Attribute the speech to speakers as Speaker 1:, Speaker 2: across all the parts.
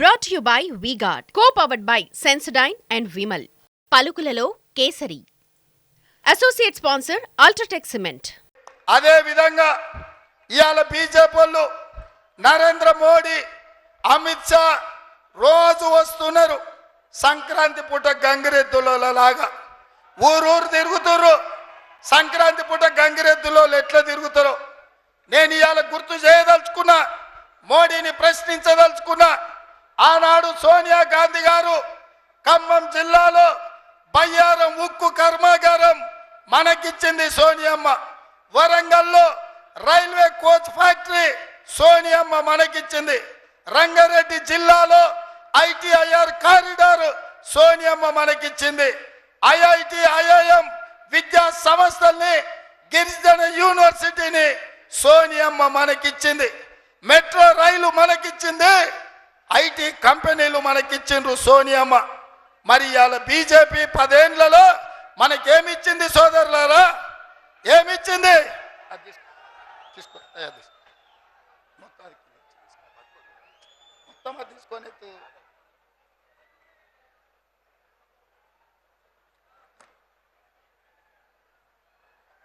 Speaker 1: Brought you by V Guard co powered by Sensodyne and Vimal పలుకులలో Kesari. Associate sponsor UltraTech cement
Speaker 2: అదే విధంగా ఇవాళ BJP వాళ్ళు నరేంద్ర మోడీ అమిత్ షా రోజు వస్తున్నారు. సంక్రాంతి పూట గంగిరెద్దులలాగా. ఊరూరు తిరుగుతుర్రు. సంక్రాంతి పూట గంగిరెద్దులో ఎట్లా తిరుగుతారో. నేను ఇవాళ గుర్తు చేయదలుచుకున్నా మోడీని ప్రశ్నించదలుచుకున్నా. ఆనాడు సోనియా గాంధీ గారు ఖమ్మం జిల్లాలో బయ్యారం ఉక్కు కర్మాగారం మనకిచ్చింది సోనియమ్మ. వరంగల్లో రైల్వే కోచ్ ఫ్యాక్టరీ సోనియమ్మ మనకిచ్చింది. రంగారెడ్డి జిల్లాలో ఐటీఐఆర్ కారిడార్ సోనియమ్మ మనకిచ్చింది. ఐఐటి ఐఐఎం విద్యా సంస్థల్ని గిరిజన యూనివర్సిటీని సోనియమ్మ మనకిచ్చింది. Metro rail మనకిచ్చింది. ఐటీ కంపెనీలు మనకిచ్చిండ్రు సోనియమ్మ మరి ఇవాళ బీజేపీ పదేండ్లలో మనకేమిచ్చింది సోదరులారా ఏమిచ్చింది తీసుకో. అది తీసుకో. మొత్తం అది తీసుకొని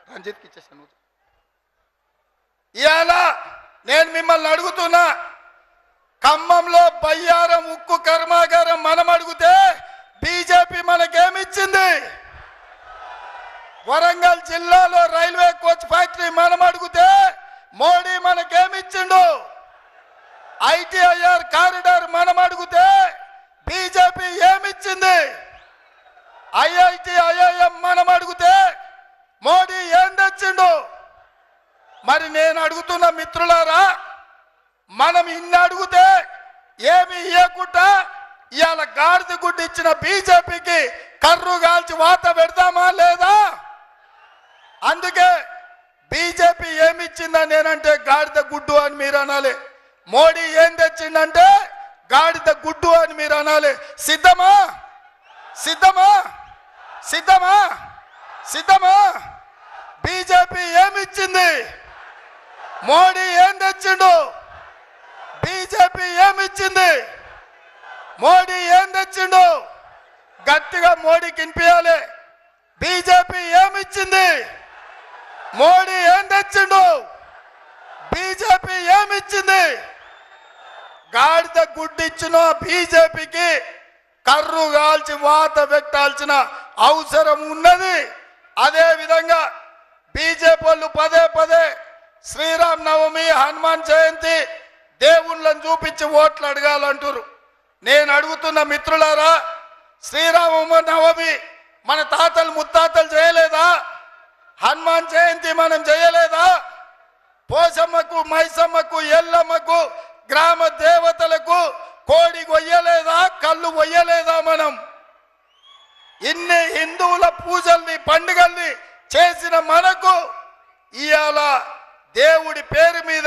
Speaker 2: రంజిత్కి ఇచ్చేసాను ఇవాళ నేను మిమ్మల్ని అడుగుతున్నా బయ్యారం ఉక్కు కర్మాగారం మనం అడిగితే బీజేపీ మనకేమిచ్చింది? వరంగల్ జిల్లాలో రైల్వే కోచ్ ఫ్యాక్టరీ మనం అడిగితే మోడీ మనకేమిచ్చిండు? ఐటీఐఆర్ కారిడార్ మనం అడిగితే బీజేపీ ఏమిచ్చింది? ఐఐటి ఐఐఎం మనం అడిగితే మోడీ ఏం తెచ్చిండు? మరి నేను అడుగుతున్న మిత్రులారా మనం ఇన్ని అడిగితే ఏమి ఇవ్వకుండా ఇవాళ గాడిద గుడ్డు ఇచ్చిన బీజేపీకి కర్రు కాల్చి వాత పెడదామా లేదా? అందుకే బీజేపీ ఏమి ఇచ్చిందని నేనంటే గాడిద గుడ్డు అని మీరు అనాలి. మోడీ ఏం తెచ్చిందంటే గాడిద గుడ్డు అని మీరు అనాలి. సిద్ధమా? సిద్ధమా? సిద్ధమా? సిద్ధమా? బీజేపీ ఏమిచ్చింది? మోడీ ఏం తెచ్చిండు? బీజేపీ ఏమిచ్చింది? మోడీ ఏం తెచ్చిండు గట్టిగా మోడీకి వినిపించాలి బీజేపీ ఏమిచ్చింది? మోడీ ఏం తెచ్చిండు బీజేపీ ఏమిచ్చింది? గాడిద గుడ్డిచ్చిన బీజేపీకి కర్రు కాల్చి వాత పెట్టాల్సిన అవసరం ఉన్నది. అదే విధంగా బీజేపీ వాళ్ళు పదే పదే శ్రీరామ్ నవమి హనుమాన్ జయ దేవుళ్ళని చూపించి ఓట్లు అడగాలంటారు నేను అడుగుతున్న మిత్రులారా శ్రీరామ నవమి మన తాతలు ముత్తాతలు చేయలేదా? హనుమాన్ జయంతి మనం చేయలేదా? పోసమ్మకు మైసమ్మకు ఎల్లమ్మకు గ్రామ దేవతలకు కోడి కొయ్యలేదా? కళ్ళు కొయ్యలేదా మనం? ఇన్ని హిందువుల పూజల్ని పండుగల్ని చేసిన మనకు ఇవాళ దేవుడి పేరు మీద